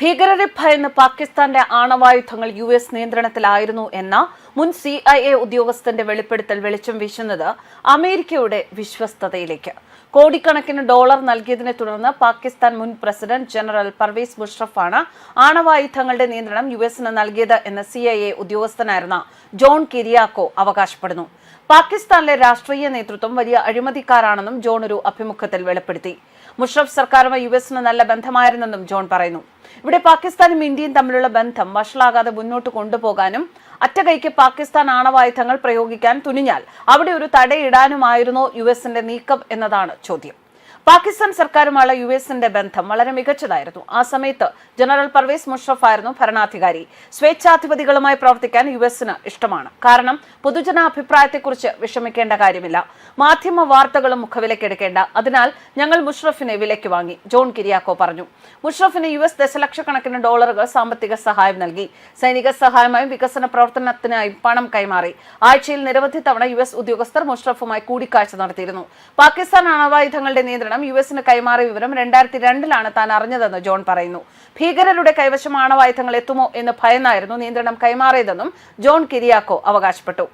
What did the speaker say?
ഭീകരരെ ഭയന്ന് പാകിസ്ഥാന്റെ ആണവായുധങ്ങൾ യു എസ് നിയന്ത്രണത്തിലായിരുന്നു എന്ന മുൻ സി ഐ എ ഉദ്യോഗസ്ഥന്റെ വെളിപ്പെടുത്തൽ വെളിച്ചം വീശുന്നത് അമേരിക്കയുടെ വിശ്വസ്തതയിലേക്ക്. കോടിക്കണക്കിന് ഡോളർ നൽകിയതിനെ തുടർന്ന് പാകിസ്ഥാൻ മുൻ പ്രസിഡന്റ് ജനറൽ പർവേസ് മുഷറഫാണ് ആണവായുധങ്ങളുടെ നിയന്ത്രണം യു എസിന് നൽകിയത് എന്ന സി ഐ എ ഉദ്യോഗസ്ഥനായിരുന്ന ജോൺ കിരിയാക്കോ അവകാശപ്പെടുന്നു. പാകിസ്ഥാനിലെ രാഷ്ട്രീയ നേതൃത്വം വലിയ അഴിമതിക്കാരാണെന്നും ജോൺ ഒരു അഭിമുഖത്തിൽ വെളിപ്പെടുത്തി. മുഷറഫ് സർക്കാരുമായി യു എസിന് നല്ല ബന്ധമായിരുന്നെന്നും ജോൺ പറയുന്നു. ഇവിടെ പാകിസ്ഥാനും ഇന്ത്യയും തമ്മിലുള്ള ബന്ധം വഷളാകാതെ മുന്നോട്ട് കൊണ്ടുപോകാനും അറ്റകൈക്ക് പാകിസ്ഥാൻ ആണവായുധങ്ങൾ പ്രയോഗിക്കാൻ തുനിഞ്ഞാൽ അവിടെ ഒരു തടയിടാനുമായിരുന്നോ യു എസിന്റെ നീക്കം എന്നതാണ് ചോദ്യം. പാകിസ്ഥാൻ സർക്കാരുമായുള്ള യു എസിന്റെ ബന്ധം വളരെ മികച്ചതായിരുന്നു. ആ സമയത്ത് ജനറൽ പർവേസ് മുഷറഫ് ആയിരുന്നു ഭരണാധികാരി. സ്വേച്ഛാധിപതികളുമായി പ്രവർത്തിക്കാൻ യു എസിന് ഇഷ്ടമാണ്. കാരണം പൊതുജന അഭിപ്രായത്തെക്കുറിച്ച് വിഷമിക്കേണ്ട കാര്യമില്ല. മാധ്യമ വാർത്തകളും മുഖവിലക്കെടുക്കേണ്ട അതിനാൽ ഞങ്ങൾ മുഷറഫിനെ വിലയ്ക്ക് വാങ്ങി ജോൺ കിരിയാക്കോ പറഞ്ഞു. മുഷറഫിന് യു എസ് ദശലക്ഷക്കണക്കിന് ഡോളറുകൾ സാമ്പത്തിക സഹായം നൽകി. സൈനിക സഹായമായും വികസന പ്രവർത്തനത്തിനായും പണം കൈമാറി. ആഴ്ചയിൽ നിരവധി തവണ യു എസ് ഉദ്യോഗസ്ഥർ മുഷറഫുമായി കൂടിക്കാഴ്ച നടത്തിയിരുന്നു. പാകിസ്ഥാൻ ആണവായുധങ്ങളുടെ നിയന്ത്രണം യു എസിന് കൈമാറിയ വിവരം രണ്ടായിരത്തി രണ്ടിലാണ് താൻ അറിഞ്ഞതെന്ന് ജോൺ പറയുന്നു. ഭീകരരുടെ കൈവശം ആണവായുധങ്ങൾ എത്തുമോ എന്ന് ഭയന്നായിരുന്നു നിയന്ത്രണം കൈമാറിയതെന്നും ജോൺ കിരിയാക്കോ അവകാശപ്പെട്ടു.